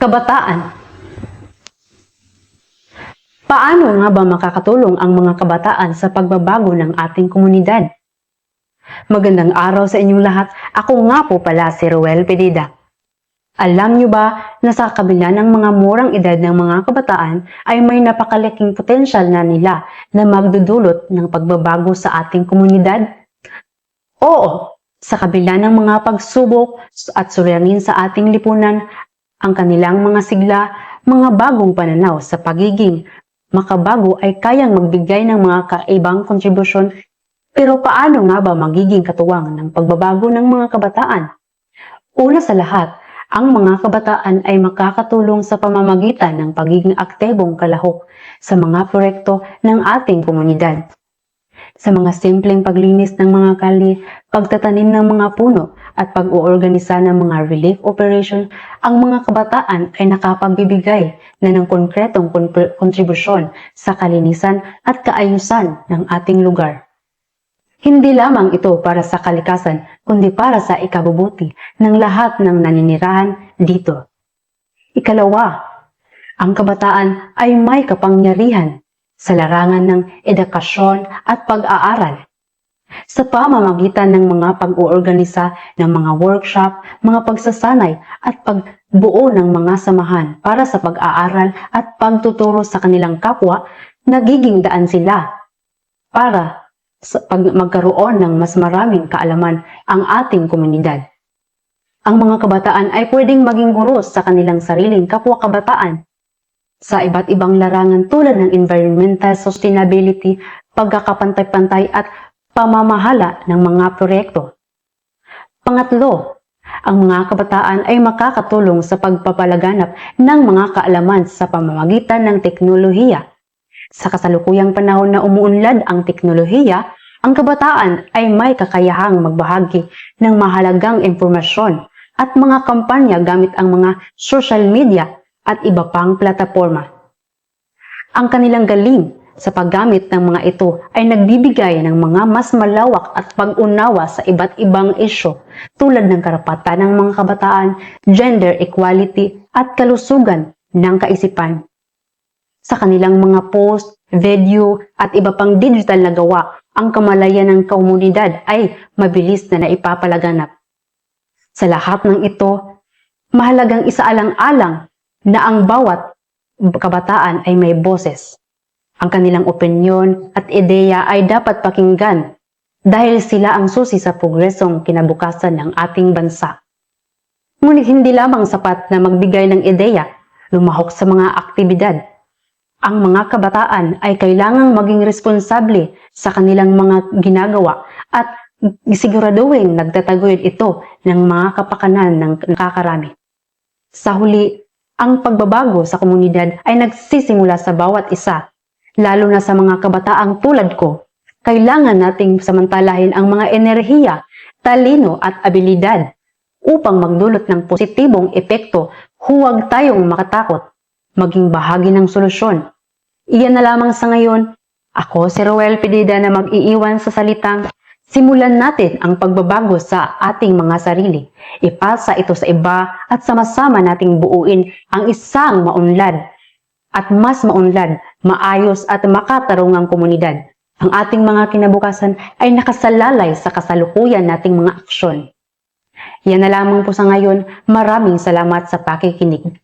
Kabataan Paano nga ba makakatulong ang mga kabataan sa pagbabago ng ating komunidad? Magandang araw sa inyong lahat. Ako nga po pala si Ruel Pedida. Alam niyo ba na sa kabila ng mga murang edad ng mga kabataan ay may napakalaking potensyal na nila na magdudulot ng pagbabago sa ating komunidad? Oo, sa kabila ng mga pagsubok at suliranin sa ating lipunan, ang kanilang mga sigla, mga bagong pananaw sa pagiging makabago ay kayang magbigay ng mga kaibang kontribusyon. Pero paano nga ba magiging katuwang ng pagbabago ng mga kabataan? Una sa lahat, ang mga kabataan ay makakatulong sa pamamagitan ng pagiging aktibong kalahok sa mga proyekto ng ating komunidad. Sa mga simpleng paglinis ng mga kali, pagtatanim ng mga puno at pag-uorganisa ng mga relief operation, ang mga kabataan ay nakapagbibigay na ng konkretong kon- kontribusyon sa kalinisan at kaayusan ng ating lugar. Hindi lamang ito para sa kalikasan, kundi para sa ikabubuti ng lahat ng naninirahan dito. Ikalawa, ang kabataan ay may kapangyarihan sa larangan ng edukasyon at pag-aaral. Sa pamamagitan ng mga pag-uorganisa ng mga workshop, mga pagsasanay at pagbuo ng mga samahan para sa pag-aaral at pagtuturo sa kanilang kapwa, nagiging daan sila para sa pag magkaroon ng mas maraming kaalaman ang ating komunidad. Ang mga kabataan ay pwedeng maging guro sa kanilang sariling kapwa-kabataan sa iba't ibang larangan tulad ng environmental sustainability, pagkakapantay-pantay at pamamahala ng mga proyekto. Pangatlo, ang mga kabataan ay makakatulong sa pagpapalaganap ng mga kaalaman sa pamamagitan ng teknolohiya. Sa kasalukuyang panahon na umuunlad ang teknolohiya, ang kabataan ay may kakayahang magbahagi ng mahalagang impormasyon at mga kampanya gamit ang mga social media at iba pang plataforma. Ang kanilang galing sa paggamit ng mga ito ay nagbibigay ng mga mas malawak at pag-unawa sa iba't ibang isyo tulad ng karapatan ng mga kabataan, gender equality at kalusugan ng kaisipan. Sa kanilang mga post, video at iba pang digital na gawa, ang kamalayan ng komunidad ay mabilis na naipapalaganap. Sa lahat ng ito, mahalagang isaalang-alang na ang bawat kabataan ay may boses. Ang kanilang opinyon at ideya ay dapat pakinggan dahil sila ang susi sa progresong kinabukasan ng ating bansa. Ngunit hindi lamang sapat na magbigay ng ideya, lumahok sa mga aktibidad. Ang mga kabataan ay kailangang maging responsable sa kanilang mga ginagawa at siguraduhin nagtataguyod ito ng mga kapakanan ng nakakarami. Sa huli, ang pagbabago sa komunidad ay nagsisimula sa bawat isa, lalo na sa mga kabataang tulad ko. Kailangan nating samantalahin ang mga enerhiya, talino at abilidad upang magdulot ng positibong epekto. Huwag tayong makatakot, maging bahagi ng solusyon. Iyan na lamang sa ngayon. Ako si Roel Pedida na mag-iiwan sa salitang Simulan natin ang pagbabago sa ating mga sarili. Ipasa ito sa iba at sama-sama nating buuin ang isang maunlad at mas maunlad, maayos at makatarungang komunidad. Ang ating mga kinabukasan ay nakasalalay sa kasalukuyan nating mga aksyon. Yan na lamang po sa ngayon. Maraming salamat sa pakikinig.